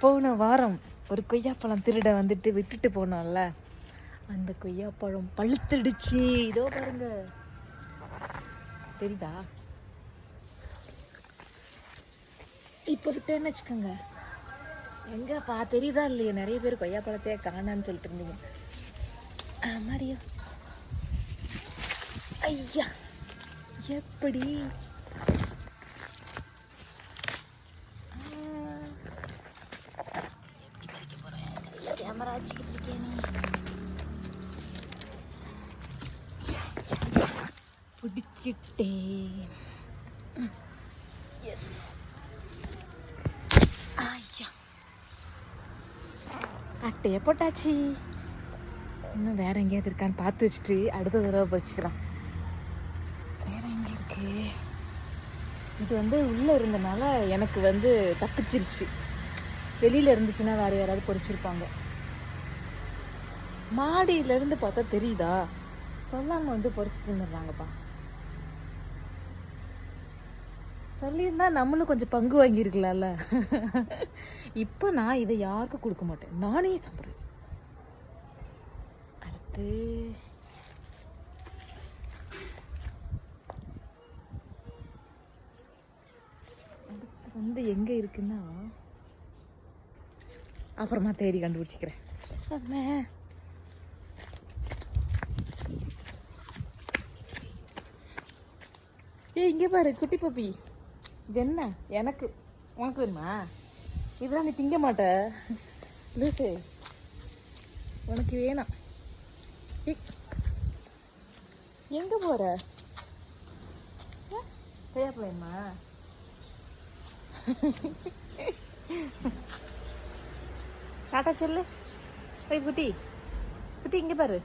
போன வாரம் ஒரு கொய்யாப்பழம் திருட வந்துட்டு விட்டுட்டு போனோம்ல. அந்த கொய்யாப்பழம் பழுத்துடுச்சு. இதோ பாருங்க. தெரியுதா? இப்போ விட்டேன்னு வச்சுக்கோங்க. எங்கப்பா தெரியுதா இல்லையா? நிறைய பேர் கொய்யாப்பழத்தையே காணான்னு சொல்லிட்டு இருந்தீங்க. மாதிரியா ஐயா எப்படி? கேமரா வச்சுக்கிட்டு இருக்கேன் பிடிச்சிட்டேன் எஸ் ஐயா. அட்டையை போட்டாச்சு. இன்னும் வேற எங்கேயாவது இருக்கான்னு பார்த்து வச்சுட்டு அடுத்த தடவை வச்சுக்கலாம் வேற எங்க இருக்கு? இது வந்து உள்ள இருந்தனால எனக்கு வந்து தப்பிச்சிருச்சு. வெளியில இருந்துச்சுன்னா வேற யாராவது பொறிச்சிருப்பாங்க. மாடியில இருந்து பார்த்தா தெரியுதா? சொல்லாங்க வந்து பொறிச்சு தின்னுறாங்கப்பா சொல்லியிருந்தா நம்மளும் கொஞ்சம் பங்கு வாங்கியிருக்கலாம்ல. இப்போ நான் இதை யாருக்கும் கொடுக்க மாட்டேன். நானே சாப்பிட்றேன். அடுத்து. அடுத்து வந்து எங்க இருக்குன்னா அப்புறமா தேடி கண்டுபிடிச்சிக்கிறேன். ஏய் இங்கே பாரு குட்டி பப்பி இது என்ன? எனக்கு. உனக்கு வேணுமா இதெல்லாம் நீ திங்க மாட்ட. லூசு. உனக்கு வேணாம். எங்கே போகிற போற? தேவைப்பட வேணுமா டாட்டா சொல்லு. போய் குட்டி. குட்டி இங்கே பாரு.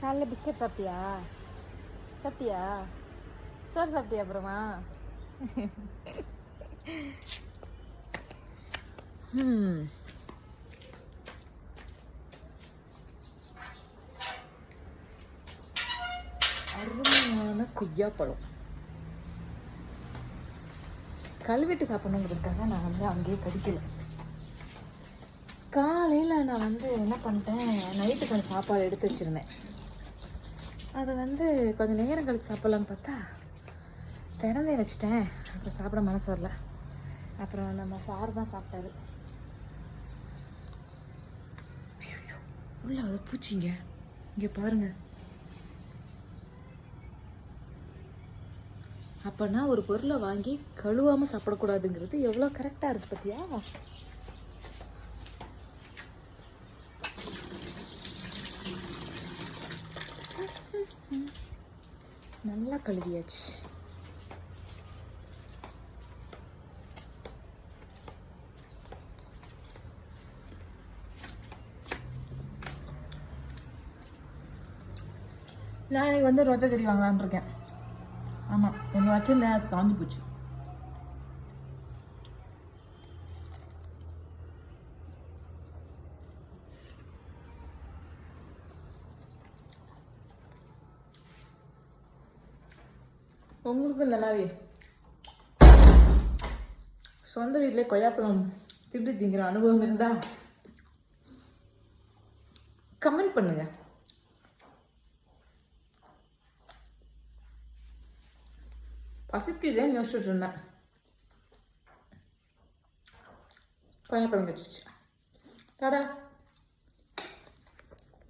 காலைல பிஸ்கட் சாப்பிட்டியா? சாப்பிட்டியா? சோறு சாப்பிட்டியா அப்புறமா? ம் அருமையான கொய்யாப்பழம் கழுவிட்டு சாப்பிடணுங்கிறதுக்காக நான் வந்து அங்கேயே கடிக்கல. காலையில் நான் வந்து என்ன பண்ணிட்டேன் நைட்டுக்கு அந்த சாப்பாடு எடுத்து வச்சுருந்தேன். அது வந்து கொஞ்சம் நேரம் கழிச்சு சாப்பிட்லான்னு பார்த்தா திறந்தே வச்சுட்டேன். அப்புறம் சாப்பிட மனசு வரல. அப்புறம் நம்ம சார் தான் சாப்பிட்டாரு. உள்ள அது பூச்சிங்க. இங்கே பாருங்க. அப்போனா ஒரு பொருளை வாங்கி கழுவாமல் சாப்பிடக்கூடாதுங்கிறது எவ்வளோ கரெக்டாக இருக்குது பார்த்தியா நல்லா கழுவியாச்சு. நான் இன்னைக்கு வந்து ரோஜா செடி வாங்கலாம்னு இருக்கேன். ஆமாம் ஒன்று வச்சுருந்தேன் அது காஞ்சி போச்சு. உங்களுக்கு இந்த மாதிரி சொந்த வீட்டிலே கொய்யாப்பழம் திண்டு திங்கிற அனுபவம் இருந்தால் கமெண்ட் பண்ணுங்கள் 박스피드는 요술주나 파이나플 같이 따라